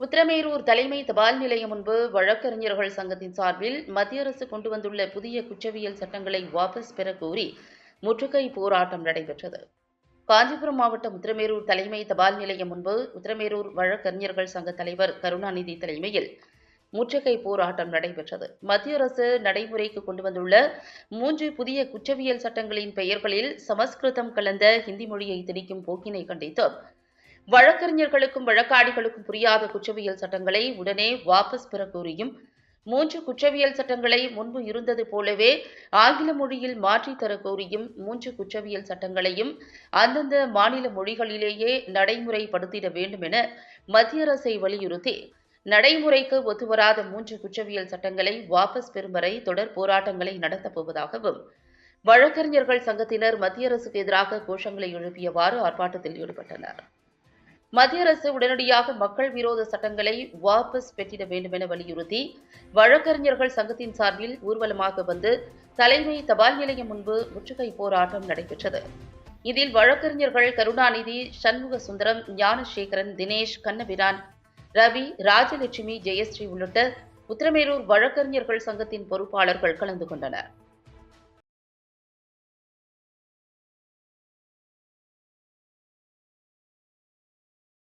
உத்திரமேரூர் தலைமை தபால் நிலையம் முன்பு வழக்கறிஞர்கள் சங்கத்தின் சார்பில் மத்திய அரசு கொண்டு வந்துள்ள புதிய குற்றவியல் சட்டங்களை வாபஸ் பெற கோரி முற்றுகை போராட்டம் நடைபெற்றது. காஞ்சிபுரம் மாவட்டம் உத்திரமேரூர் தலைமை தபால் நிலையம் முன்பு உத்திரமேரூர் வழக்கறிஞர்கள் சங்க தலைவர் கருணாநிதி தலைமையில் முற்றுகை போராட்டம் நடைபெற்றது. மத்திய அரசு நடைமுறைக்கு கொண்டு வந்துள்ள மூன்று புதிய குற்றவியல் சட்டங்களின் பெயர்களில் சமஸ்கிருதம் கலந்த ஹிந்தி மொழியை திணிக்கும் போக்கினை கண்டித்து வழக்கறிஞர்களுக்கும் வழக்காடிகளுக்கும் புரியாத குற்றவியல் சட்டங்களை உடனே வாபஸ் பெற கோரியும். மூன்று குற்றவியல் சட்டங்களை முன்பு இருந்தது போலவே ஆங்கில மொழியில் மாற்றித் தர கோரியும் மூன்று குற்றவியல் சட்டங்களையும் அந்தந்த மாநில மொழிகளிலேயே நடைமுறைப்படுத்திட வேண்டும் என மத்திய அரசை வலியுறுத்தி நடைமுறைக்கு ஒத்துவராத மூன்று குற்றவியல் சட்டங்களை வாபஸ் பெறும் வரை தொடர் போராட்டங்களை நடத்தப் போவதாகவும் வழக்கறிஞர்கள் சங்கத்தினர் மத்திய அரசுக்கு எதிராக கோஷங்களை எழுப்பியவாறு ஆர்ப்பாட்டத்தில் ஈடுபட்டனர். மத்திய அரசு உடனடியாக மக்கள் விரோத சட்டங்களை வாபஸ் பெற்றிட வேண்டும் என வலியுறுத்தி வழக்கறிஞர்கள் சங்கத்தின் சார்பில் ஊர்வலமாக வந்து தலைமை தபால் நிலையம் முன்பு முற்றுகை போராட்டம் நடைபெற்றது. இதில் வழக்கறிஞர்கள் கருணாநிதி சண்முக சுந்தரம் ஞானசேகரன் தினேஷ் கண்ணபிரான் ரவி ராஜலட்சுமி ஜெயஸ்ரீ உள்ளிட்ட உத்திரமேரூர் வழக்கறிஞர்கள் சங்கத்தின் பொறுப்பாளர்கள் கலந்து கொண்டனர்.